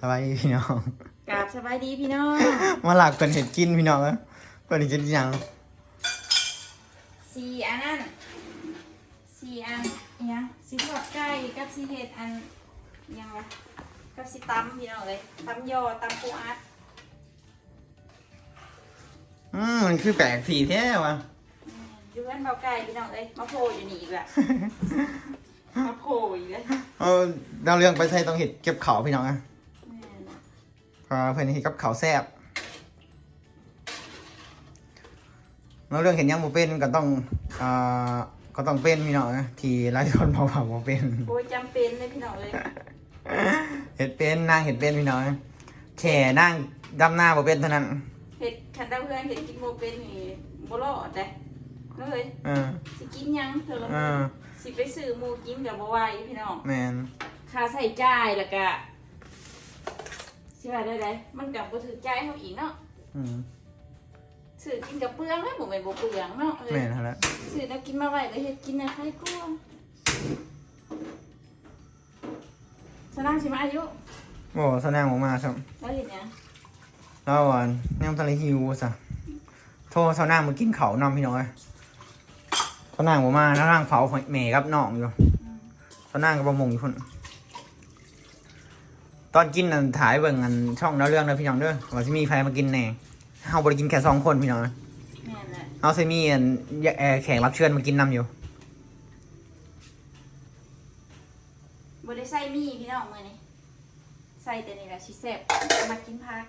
สบายดีพี่น้องกราบสบายดีพี่น้อง มาหลักเป็นเห็ดกินพี่น้องเอ้ยเป็นกินหยังสี่อันนั้นสี่อันอิหยังสีทอดไก่กับสีเห็ดอันอิหยังวะกับสีตำพี่น้องเลยตำยอตำปูอัดอืมมันคือแปลกสีแท้วะอืมอยู่กันเบาไก่พี่น้องเลยมาโผล่อยู่นี่อีกแล้วมาโผล่อีกแล้วเอาดาวเรื่องไปใส่ต้องเห็ดเก็บเขาพี่น้องอะแม่น เพราะเพื่อนเห็ดกับเขาแซ่บแล้วเรื่องเห็นยังโมเป็นก็ต้องอ่าก็ต้องเป็นพี่น้องนะที่ไล่คนเผาเผาโมเป็นโอ้ยจำเป็นเลยพี่น้องเลยเห็ดเป็นนางเห็ดเป็นพี่น้องนะแข่นั่งดำหน้าโมเป็นเท่านั้นเห็ดขันดาวเพื่อนเห็ดกินโมเป็นนี่บ่รอดเลยเลยเออสิกินหยังเธอละเอมื้ออสิไปซื้อหมูกินกับบ่ไหวพี่น้องแมนค่าใส่จ่ายแล้วก็ สิว่าได้ไดมันกับบ่ถือใจายเฮาอีกเนาะอืมซื้อกินกับเปลืองแล้วบ่แม่นบ่เปลืองเนาะเอ้แมยนเท่านั้นซื้อแล้วกินมาไว้ก็เฮ็ดกินนะใครกลัวสนางสิมาอายุโอ้แสดงออกมาครับแล้วเฮ็ดหยังแล้วอะแนมทะเลฮิวซะโทรเสาวนางมากินเขาวนำพี่น้อยเสาวนางผมมาแล้วนางเผาแม่กับน้องอยู่เสาวนางกับบะมงอยู่คน ตอนกินนั่นถ่ายเบิ่งอันช่องแล้วเรื่องเด้อพี่น้องเด้อว่าสิมีใครมากินแหน่เฮาบ่ได้กินแค่สองคนพี่น้องแม่นแหละเฮาสิมีอันเอ่อแขกรับเชิญมากินนํอยู่ บ่ได้ใส่มีพี่น้องมื้อนี้ใส่แต่นี่แหละสิแซ่บมากินผัก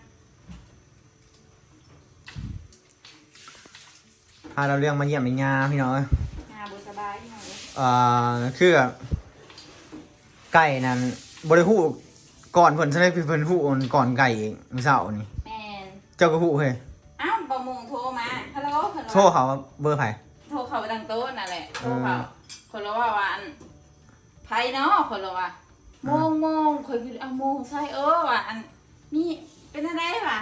พาเราเรื่องมาเยี่ยมในงาพี่น้องเอ้ยงาบ่สบายพี่น้องเอ้ยเอ่อคือไก่นั้นบ่ได้ฮู้ ก่อนเพิ่นซะได้เพิ่นฮู้ก่อนไก่มื้อเช้านี่แม่นเจ้าก็ฮู้เฮ้ยอ้าวบ่มงโทรมาฮัลโหลเพิ่นว่าโทรเขาว่าเบอร์ไผ โทรเข้าไปทางโต๊ะนั่นแหละโทรเข้าอืมคนละว่าว่าอันไผเนาะคนละว่าโมงโมงคอยคือเอาโมงใช่เออว่าอันนี่เป็นอะไรวะ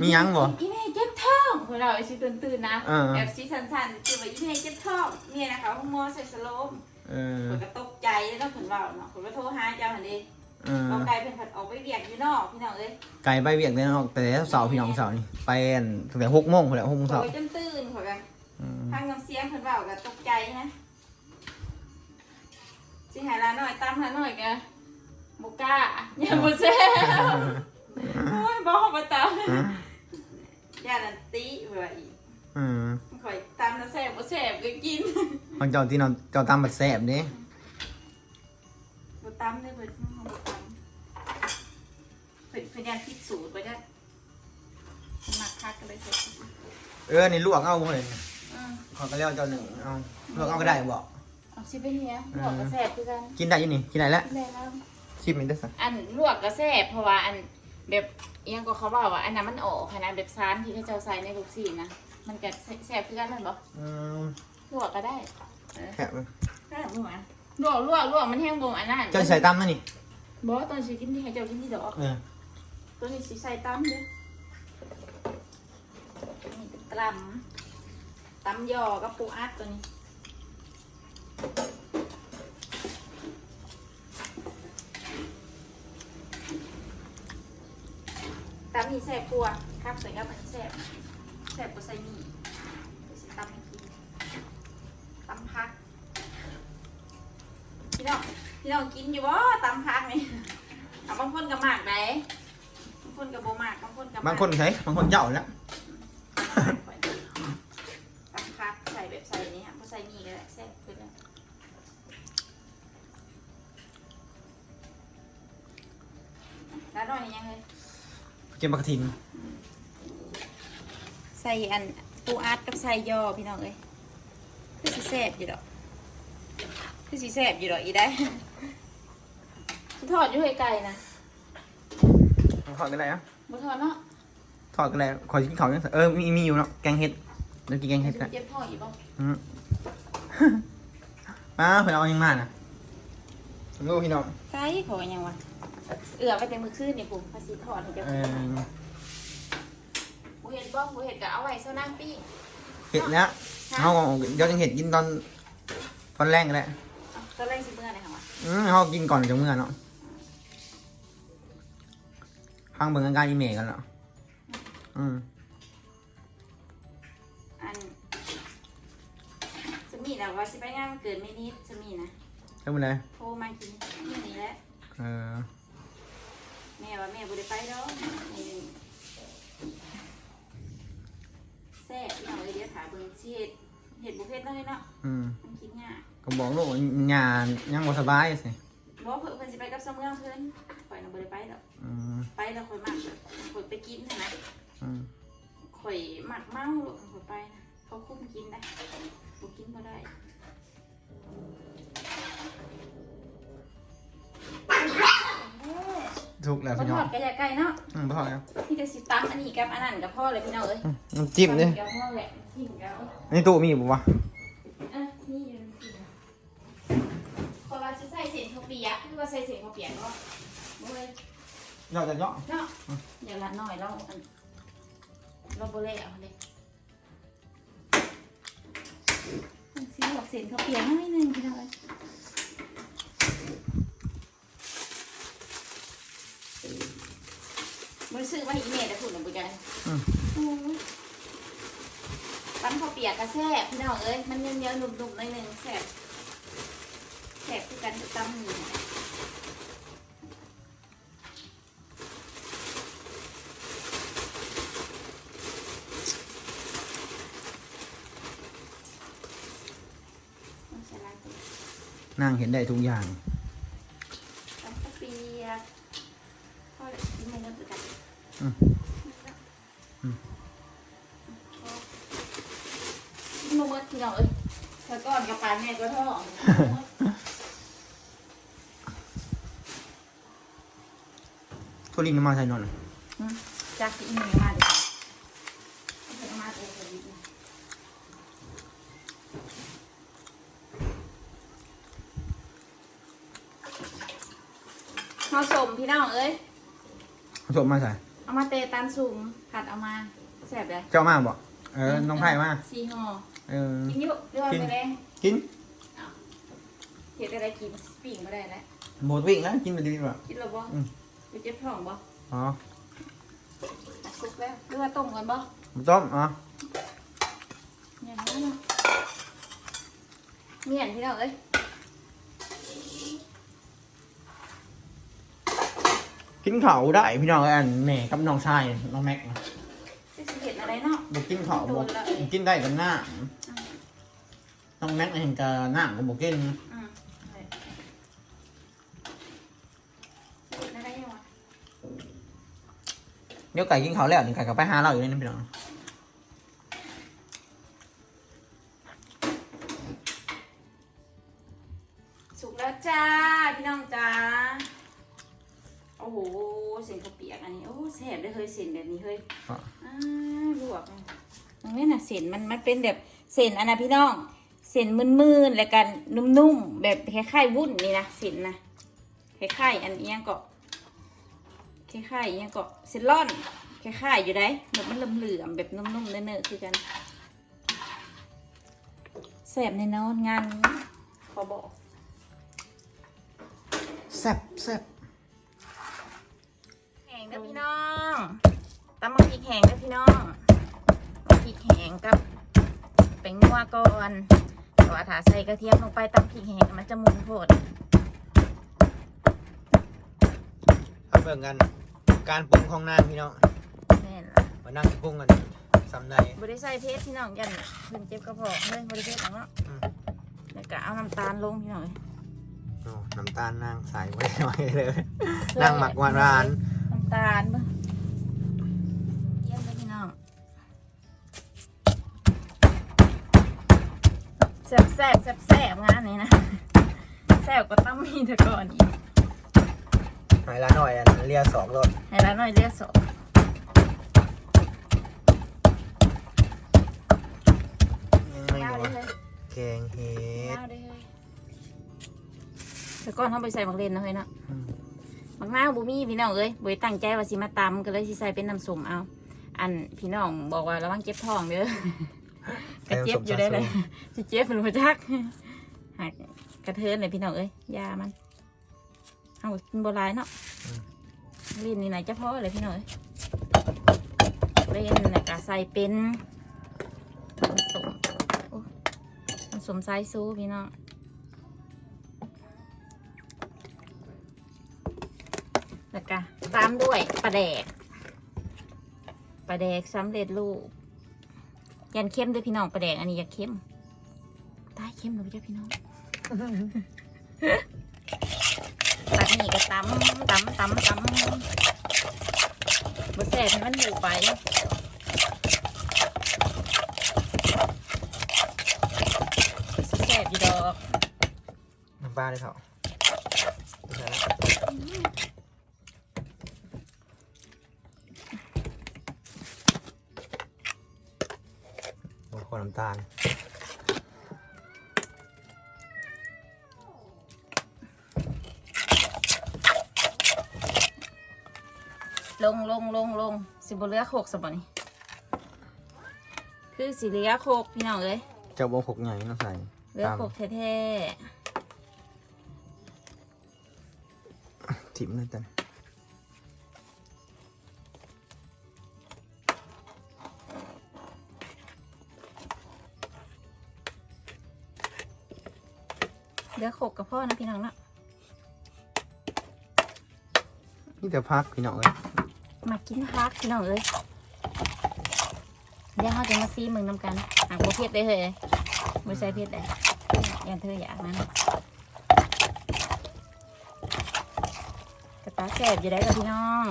มีหยังบ่ อีเมย์เจ็บท้องคนเราไอ้สิตื่นตื่นๆนะเออ แบบสีสันๆคือว่าอีเมย์เจ็บท้องเนี่ยนะคะห้องหมอใส่สโลมเออ คนก็ตกใจแล้วก็เพิ่นเว้าเนาะคนก็โทรหาเจ้าหันเด้ เออเอาไกลเพิ่นผัดออกไปเวียกอยู่นอกพี่น้องเอ้ยไก่ใบเวียกเดินออกแต่เสาร์พี่น้องเสาร์นี่ไปอันตั้งแต่หกโมงพุ่นแหละหกโมงโทรเสาร์จนตื่นข่อยก็อืมทางน้ำเสียงเพิ่นเว้าก็ตกใจนะสิหายละหน่อยตามละหน่อยก็บ่กล้าอย่าบ่แซ่บโอ้ยบ่บ่ตามย่านันติเว่าอีกอืมข่อยตามแล้วแซ่บบ่แซ่บก็กินของเจ้าที่นอนเจ้าตามบัดแซ่บเด้บ่ตามเด้อเพิ่นเฮาบ่ตาม เพิ่นเพิ่นยันผิดสูตรบ่จ้ะเพิ่นมักคักก็เลยใส่ผิดเออนี่ลวกเอาเลยอือขอก็เรียกเจ้าหนึ่งเอาลวกเอาก็ได้บ่เอาสิเป็นเนี้ยลวกก็แซ่บคือกันกินได้อยี่นี่กินได้แล้วแม่แล้ว ชิมมันได้สักอันลวกก็แซ่บเพราะว่าอันแบบเอียงก็เขาบอกว่าอันนั้นมันออกขนาดแบบซานที่เขาเจ้าใส่ในลูกซีนนะมันก็แซ่บคือกันแม่นบ่อืมลวกก็ได้แค่บแซ่บบ่หวานลวกลวกลวกมันแห้งบ่อันนั้นเจ้าใส่ตามนั่นนี่บ่ตอนสิกินที่ให้เจ้ากินที่ดอกเออ ตัวนี้สิใส่ตำเด้อนี่ตำตำยอกับปูอัดตัวนี้ตำนี่แซ่บกว่าครับใส่กับอันแซ่บแซ่บกว่าใส่นี่ตำให้กินตำพักพี่น้องพี่น้องกินอยู่บ่ตำพักนี่เอาบางคนก็หมากไหน คนก็บ่มากบางคนก็มกบางคนใช้บางคนเจ้าแล้วตำพักใส่แบบใส่นี้ค่ะเพราะใส่นี่ก็ได้แซ่บขึ้นแล้วแล้วนอนยังไงเก็บปกทินใส่อันปูอัดกับใส่ยอพี่น้องเอ้ยคือสีแซ่บอยู่ดอกคือสีแซ่บอยู่ดอกอีได้ทอดอยู่ไไก่นะ ถอดกันได้อะบ่ทอดเนาะถอดกันได้ขอกินเขายังเออมีมีอยู่เนาะแกงเห็ดเดี๋ยวกินแกงเห็ดกันเจ็บท้องอีกบ่อืมมาเพื่อนเอายังมาน่ะลูกพี่น้องไก่ขอยังวะเอือไปแต่มื้อคืนนี่ผมภาษีทอดให้เจ้าเออบ่เห็ดบ่บ่เห็ดก็เอาไว้เซานั่งปี้เห็ดแล้วเขาเดี๋ยวยังเห็ดกินตอนตอนแรกก็ได้ตอนแรกสิเมื่อไหร่คะวะอืมเขากินก่อนจากเมื่อเนาะ ฟังเบิ่งอาการอีเมลกันเหรออืมอันสมีนะว่าสิไปงานวันเกิดไม่นิดสมีนะเท่าไหร่โทรมากินนี่นี่แหละเออแม่ว่าแม่บ่ได้ไปดอกนี่แซ่บพี่น้องเอ้ยเดี๋ยวถาเบิ่งสิเฮ็ดเฮ็ดบุฟเฟ่ต์เลยเนาะอืมมันกินยากก็บอกลูกว่างานยังบ่สบายสิบ่เพิ่นเพิ่นสิไปกับสามเมืองเพิ่น ข่อยน่ะบ่ได้ไปดอกอืมไปแล้วข่อยมักแบบข่อยไปกินน่ะนะอืมข่อยมักเมาลูกข่อยไปนะเขาคุมกินได้บ่กินบ่ได้ถูกแล้วบ่พี่ทน้อองดกระยาไก่เนาะอืมบ่พอแล้วนี่แต่สิตำอันนี้กับอันนั้นกับพ่อเลยพี่น้องเอ้ยอืมน้ำจิ้มดิกับพ่อแหละทิ้งกับในตู้มีบ่วะ อะนี่อยู่ในตู้พอเราจะใส่เศษข้าวเปียกคือว่าใส่เศษข้าวเปียกก็เว้ย ยอดจะยอดเนาะอย่างละหน่อยเราอันเราโบเล่เอาเลยมันซีบอกเศษข้าวเปียกให้หนึ่งพี่น้องเอ้ยมันซื้อมาให้อีเมลแต่พูดหนูบุญใจอืมปั้นข้าวเปียกกระแซ่บพี่น้องเอ้ยมันเยอะๆหนุ่มๆหน่อยหนึงแซ่บแซ่บคือกันตำหมี่ต้อง นั่งเห็นได้ทุกอย่างปั้นข้าวเปียกพ่อเลยกินไม่เลิกกันอืมอืมโมเมดพี่น้องเอ้ยเธอก่อนกับปลาแม่ก็ท้องทุลินน้ำมาใส่นอนจากที่อีเมลมาดีกว่าเอามาเองเลยดีกว่า ข้าวสมพี่น้องเอ้ยเอาศพมาใส่เอามาเตะตามสุ่มผัดเอามาแซ่บเลยเจ้ามาบ่เออน้องไผ่มาซีห่อเออกินอยุเรื่องไปเลยกินเห็ดอะไรกินปีกมาได้แล้วหมดวิ่งแล้วกินไปดีกว่ากินแล้วบ่อืมไปเจ็บท้องบ่อ๋อสุกแล้วหรือว่าต้มกันบ่หมูต้มอ๋ออย่างนั้นเนาะเมียนพี่น้องเอ้ย กินเขาวได้พี่น้องอันแม่กับน้องชายน้องแม็กนะจะสิเห็ดอะไรเนาะ บอกกินเขาวบอกกินได้กันหน้าน้องแม็กเห็นกับหน้าก็บอกกินอืมเห็ดอะไรยังวะเดี๋ยวไก่กินเขาวแล้วนี่ไก่ก็ไปหาเราอยู่นี่นะพี่น้อง เป็นแบบเส้นอันนะพี่น้อง เส้นมืนๆแล้วกันนุ่มๆแบบคล้ายๆวุ้นนี่นะเส้นนะคล้ายๆอันเอียงก็คล้ายๆเอียงก็เส้นร่อนคล้ายๆอยู่ได้แบบมันเหลื่อมๆแบบนุ่มๆเนื้อๆคือกันแซ่บในนอนงานนี้ขอบอกแซ่บแซ่บแห้งกับพี่น้องตำมะพริกแห้งกับพี่น้องมะพริกแห้งกับ แป้งนัวก่อนแต่ว่าถ้าใส่กระเทียมลงไปตำพริกแห้งมันจะมุนโพดทำเบิ่งกัน การปรุงของนางพี่น้องแน่นละมานั่งปรุงกันสำใดบริใส่เพชรพี่น้องยันเพิ่นเจ็บกระเพาะเลยบริเพชรเนาะอืมแล้วก็เอาน้ำตาลลงพี่น้องเอ้ยโอ้น้ำตาลนางใส่ไว้ไว้เลยนั่งหมักหวานหวานน้ำตาลเบ่ง ซ่บแซ่บแซ่บแซ่บงานนี้นะแซ่บก็ต้องมีแต่ก่อนอีกหายละหน่อยอันเลียสองรถให้ร้านหน่อยเรียกสอบยังไม่ยาวรู้ได้เลยแกงเห็ดยาวได้เลยแต่ก่อนเขาไปใส่บักเลนนะเฮ้ยเนาะอืมบักหน้าวบุมีพี่น้องเอ้ยบุยตั้งใจว่าสิมาตำก็เลยสิใส่เป็นน้ำส้มเอา อันพี่น้องบอกว่าระวังเจ็บท้องเด้อกระ เจ็บอยู่ได้เลยสิเจ็บเป็นประจักหักกระเทินเลยพี่น้องเอ้ยยามันเอากินโบราณเนาะลิ้นนี่ไหนจะพอเลยพี่น้อยเล่นนะกะใส่เป็นผสมโอ้ผสมไซซูพี่น้องแล้วก็ตามด้วยปลาแดกปลาแดกสำเร็จรูป ยันเข้มด้วยพี่น้องปลาแดกอันนี้อย่าเข้มตายเข้มเลยจ้ะพี่น้องตัดนี่ก็ตำตำตำตำบะแสบมันอยู่ไปสิแสบอยู่ดอกน้ำปลาเลยเถอะใส่แล้วโอ้โหน้ำตาลลงลงลงลงสิบเหลือโคกสบนี่คือสิเหลือโคกพี่น้องเลยเจ้าบงหกใหญ่น้ำใส่เหลือโคกแท้ถิ่มเลยแต่ ลือโคกกับพ่อนะพี่น้องนะนี่แต่พักพี่น้องเอ้ยมากินพักพี่น้องเอ้ยเดี๋ยวเขาจะมาซีมึงนำกันหากบัเพชรได้เลยไม่ใช่เพชรได้ยันเธออยากนั้นกระตาแสบอยู่ได้กับพี่น้อง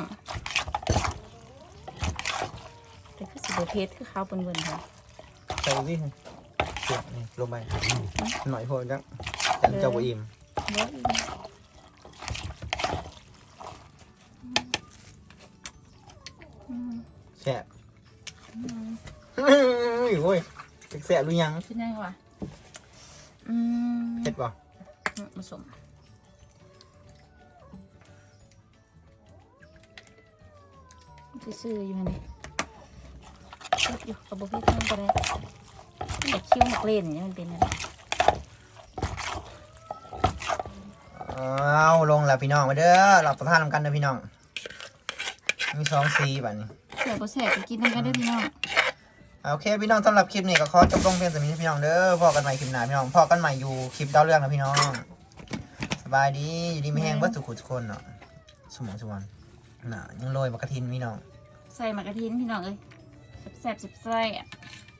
แต่คือสิบเพชรคือเขาวบนๆค่ะใส่วิ่งเสียบนี่ลงไปหน่อยพอจัง จังเจ้าบ่อิ่มเดี๋ยวอีกอืมแซ่บโอ้ยแซ่บหรือยังเป็นไงวะอืมเผ็ดป่ะผสมซื่อๆอยู่มันนี่เผ็ดอยู่กับบพี่ทั้งก็ได้แต่คิ้วหมกเล่นเนี่ยมันเป็นอะไร เอาลงแล้วพี่น้องมาเด้อรับประทานนำกันเด้อพี่น้อง มีสองสีแบบนี้เดี๋ยวก็แสบไปกินน้ำกันได้อพี่น้อง โอเคพี่น้องสำหรับคลิปนี้ก็ขอจบลงเพียงแต่นี้พี่น้องเด้อพอกันใหม่คลิปหน้าพี่น้องพอกันใหม่อยู่คลิปดาวเรื่องนะพี่น้องสบายดีอยู่ดีไม่แห้งเบิดสุขุทุกคนเนาะสมองสมวันน่ะยังโรยมะกระทินพี่น้อง ใส่หมากกระทินพี่น้องเอ้ยแสบๆแซ่บๆ